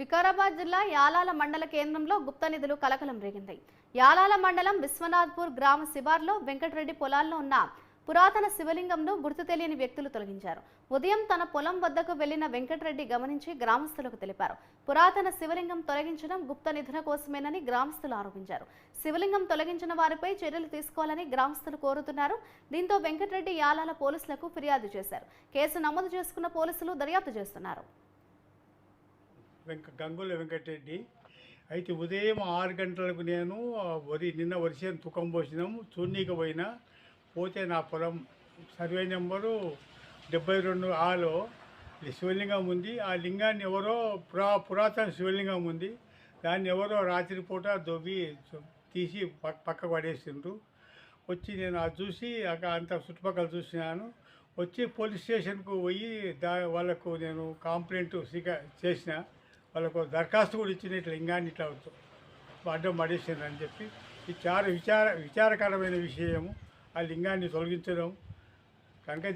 వికారాబాద్ జిల్లా యాలాల మండల కేంద్రంలో గుప్త నిధులు కలకలం రేగింది. యాలాల మండలం విశ్వనాథ్పూర్ గ్రామ శివార్లో వెంకటరెడ్డి పొలాల్లో ఉన్న పురాతన శివలింగంను గుర్తు తెలియని వ్యక్తులు తొలగించారు. ఉదయం తన పొలం వద్దకు వెళ్ళిన వెంకటరెడ్డి గమనించి గ్రామస్తులకు తెలిపారు. పురాతన శివలింగం తొలగించడం గుప్త నిధుల కోసమేనని గ్రామస్తులు ఆరోపించారు. శివలింగం తొలగించిన వారిపై చర్యలు తీసుకోవాలని గ్రామస్తులు కోరుతున్నారు. దీంతో వెంకటరెడ్డి యాలాల పోలీసులకు ఫిర్యాదు చేశారు. కేసు నమోదు చేసుకున్న పోలీసులు దర్యాప్తు చేస్తున్నారు. వెంక గంగుల వెంకటరెడ్డి. అయితే ఉదయం ఆరు గంటలకు నేను వరి నిన్న వరిసేను తుకం పోసినాము చూర్ణీకి పోయినా. పోతే నా పొలం సర్వే నెంబరు డెబ్బై రెండు ఆలో శివలింగం ఉంది. ఆ లింగాన్ని ఎవరో పురా పురాతన శివలింగం ఉంది. దాన్ని ఎవరో రాత్రిపూట దొవ్వి తీసి పక్క పక్కకు పడేసిండ్రు. వచ్చి నేను అది చూసి అక్కడ అంత చుట్టుపక్కల చూసినాను. వచ్చి పోలీస్ స్టేషన్కు పోయి దా వాళ్ళకు నేను కంప్లైంట్ స్వీక చేసిన. వాళ్ళకు దరఖాస్తు కూడా ఇచ్చిన ఇట్లా లింగాన్ని ఇట్లా అడ్డం పడేసిండ్రు అని చెప్పి ఇది చాలా విచార విచారకరమైన విషయము ఆ లింగాన్ని తొలగించడం. కనుక